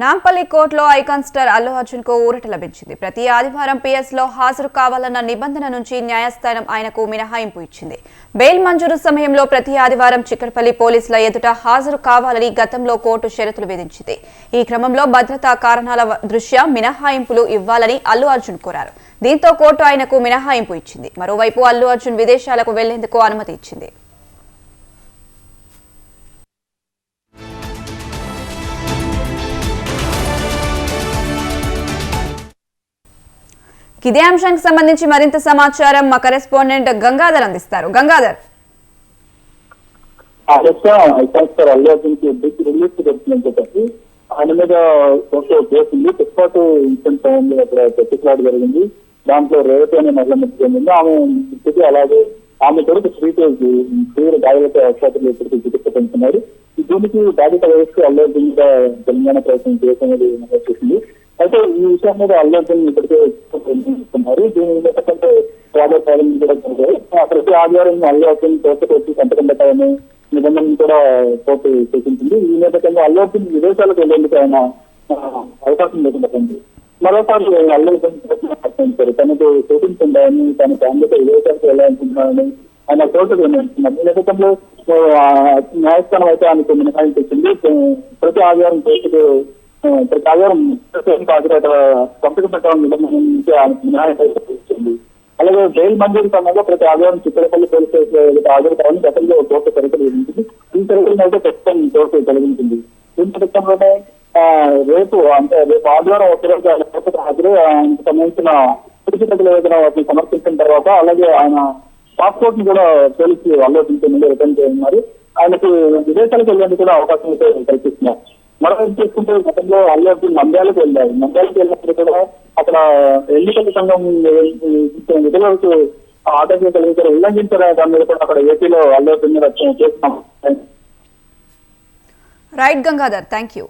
నాంపల్లి కోర్టులో icon star Allu అర్జున్కు ఊరట లభించింది. ప్రతి ఆదివారం పిఎస్లో హాజరు కావాలన్న నిబంధన నుంచి న్యాయస్థానం ఆయనకు మినహాయింపు ఇచ్చింది. బెయిల్ మంజూరు సమయంలో ప్రతి ఆదివారం చిక్కడపల్లి పోలీసుల ఎదుట హాజరు కావాలని గతంలో కోర్టు షరతులు విధించింది. ఈ క్రమంలో భద్రతా కారణాల దృష్ట్యా మినహాయింపులు ఇవ్వాలని అల్లు అర్జున్ కోరారు. దీంతో కోర్టు ఆయనకు మినహాయింపు ఇచ్చింది. మరోవైపు అల్లు అర్జున్ విదేశాలకు వెళ్ళేందుకు అనుమతి ఇచ్చింది. ఇదే అంశానికి సంబంధించి మరింత సమాచారం మా కరెస్పాండెంట్ గంగాధర్ అందిస్తారు. గంగాధర్. అల్లు అర్జున్కి రిలీఫ్ దొరికిందని చెప్పి ఆయన మీద ఒక కేసు ఉంది పిక్పాటు ఇన్సిడెంట్ ఉంది అక్కడ పెట్టిలాడు జరిగింది. దాంట్లో రేవతి అనే మహిళ మృతి చెందింది ఆమె మృతికి అలాగే ఆమె కొడుకు శ్రీతేజ్ తీవ్ర గాయాలతో ఆసుపత్రిలో ఇప్పటికీ చికిత్స పొందుతున్నారు. దీనికి బాధిత వయస్సు అల్లు అర్జున్ మీద తెలంగాణ ప్రయత్నం చేస్తున్నది చేసింది. అయితే ఈ విషయం మీద అల్లు ఇప్పటికే ప్రయత్నిస్తున్నారు దీని ఎందుకంటే ప్రాజెక్ట్ ప్రారంభం కూడా జరిగాయి. ఆ ప్రతి ఆదివారం అల్లోచన అర్జున్ కోర్టుకు వచ్చి సంతకం పెట్టాలని నిబంధనలు కూడా కోర్టు సూచించింది ఈ నేపథ్యంలో అల్లోచన విదేశాలకు వెళ్ళేందుకు ఆయన అవకాశం లేకుండా పోయింది. మరోసారి అల్లోచన తనకు సూచించిందని తన ఫ్యామిలీతో విదేశాలకు వెళ్ళాలనుకుంటున్నానని ఆయన కోర్టుకు విన్నవిస్తున్నారు ఈ నేపథ్యంలో న్యాయస్థానం అయితే ఆయనకు మినహాయింపు ఇచ్చింది. ప్రతి ఆదివారం కోర్టుకు ప్రతి ఆదివారం నుంచి మినహాయింపు అలాగే బెయిల్ మంజూరు సమయంలో ప్రతి ఆదివారం చిత్రపల్లి పోలీస్ స్టేషన్ హాజరు గతంలో కోర్టు చరిత్ర విధించింది ఈ షరతులను అయితే ప్రస్తుతం కోర్టు తొలగించింది. దీని నేపథ్యంలోనే ఆ, రేపు అంటే రేపు ఆదివారం ఒకరోజు ఆయన కోర్టుకు హాజరు. ఆయనకు సంబంధించిన పురుషుల ఏదైనా వాటిని సమర్పించిన తర్వాత అలాగే ఆయన పాస్పోర్ట్ని కూడా పోలీసులు ఆలోచించే ముందు రిటర్న్ చేయనున్నారు. ఆయనకు విదేశాలకు వెళ్ళేందుకు కూడా అవకాశం అయితే కల్పిస్తున్నారు. మరోవైపు చూసుకుంటే గతంలో అల్లు నంద్యాలకు వెళ్ళారు. నంద్యాలకు వెళ్ళినప్పుడు కూడా అక్కడ ఎన్నికల సంఘం విధులకు ఆటంకం కలిగించారు ఉల్లంఘించారు దాని మీద కూడా అక్కడ ఏపీలో అల్లు మీద case right Gangadhar thank you